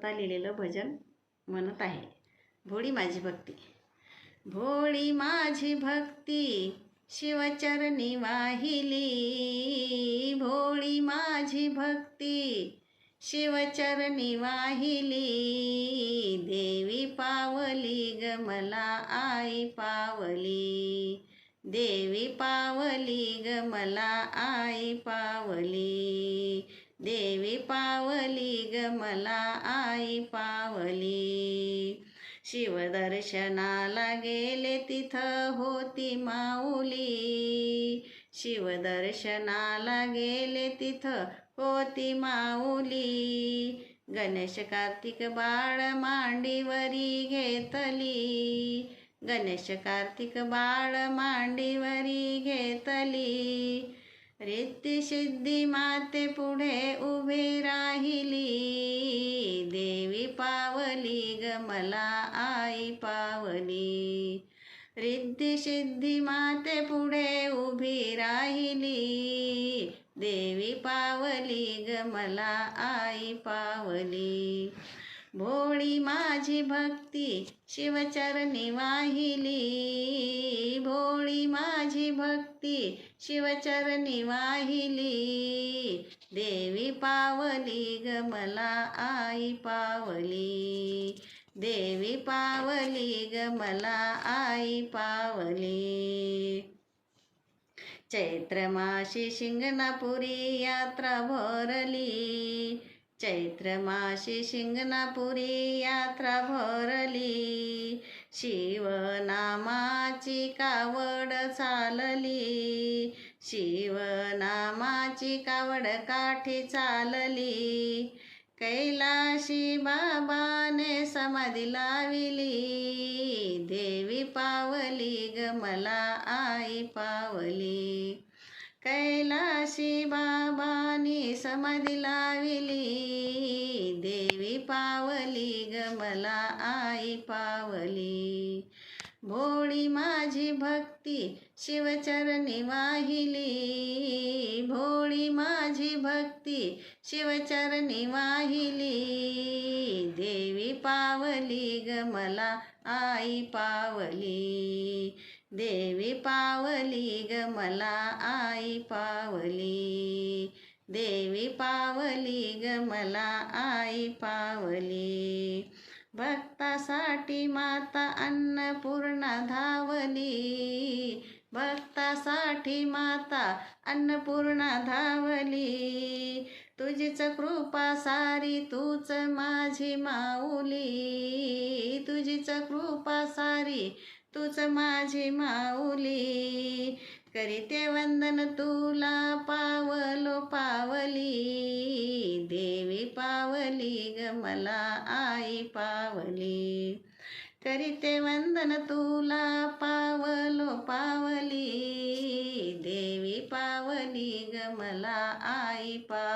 स्वतः लिहिलेलं भजन म्हणत आहे. भोळी माझी भक्ती. भोळी माझी भक्ती शिवचरणी वाहिली. भोळी माझी भक्ती शिवचरणी वाहिली. देवी पावली ग मला आई पावली. देवी पावली ग मला आई पावली. देवी पावली ग मला आई पावली. शिवदर्शनाला गेले तिथं होती माऊली. शिवदर्शनाला गेले तिथं होती माऊली. गणेश कार्तिक बाळ मांडीवरी घेतली. गणेश कार्तिक बाळ मांडीवरी घेतली. रिद्धी सिद्धी माते पुढे उभी राहिली. देवी पावली ग मला आई पावली. रिद्धी सिद्धी माते पुढे उभी राहिली. देवी पावली ग मला आई पावली. भोळी माझी भक्ती शिवचरणी वाहिली. भोळी माझी भक्ती शिवचरणी वाहिली. देवी पावली ग मला आई पावली. देवी पावली ग मला आई पावली. चैत्र माशी शिंगणापुरी यात्रा भरली. चैत्र माशी शिंगणापुरी यात्रा भरली. शिवनामाची कावड चालली. शिवनामाची कावड काठी चालली. कैलाशी बाबाने समाधी लाविली. देवी पावली ग मला आई पावली. बाबानी समाधी लाविली. देवी पावली ग मला आई पावली. भोळी माझी भक्ती शिवचरणी वाहिली. भोळी माझी भक्ती शिवचरणी वाहिली. देवी पावली ग मला आई पावली देवी पावली ग मला आई पावली. देवी पावली ग मला आई पावली. भक्तासाठी माता अन्नपूर्णा धावली. भक्तासाठी माता अन्नपूर्णा धावली. तुझीच कृपा सारी तूच माझी माऊली. तुझीच कृपा सारी तूच माझी माऊली. करीते वंदन तुला पावलो पावली. देवी पावली ग मला आई पावली. करीते वंदन तुला पावलो पावली. देवी पावली ग मला आई पावली.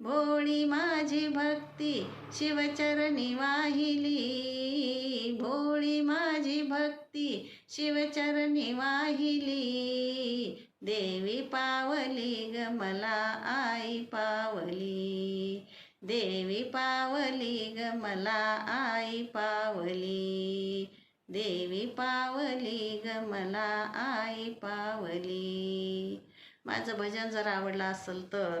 भोळी माझी भक्ती शिवचरणी वाहिली. भोळी माझी भक्ती शिवचरणी वाहिली. देवी पावली ग मला आई पावली. देवी पावली ग मला आई पावली. देवी पावली ग मला आई पावली. माझं भजन जर आवडलं असेल तर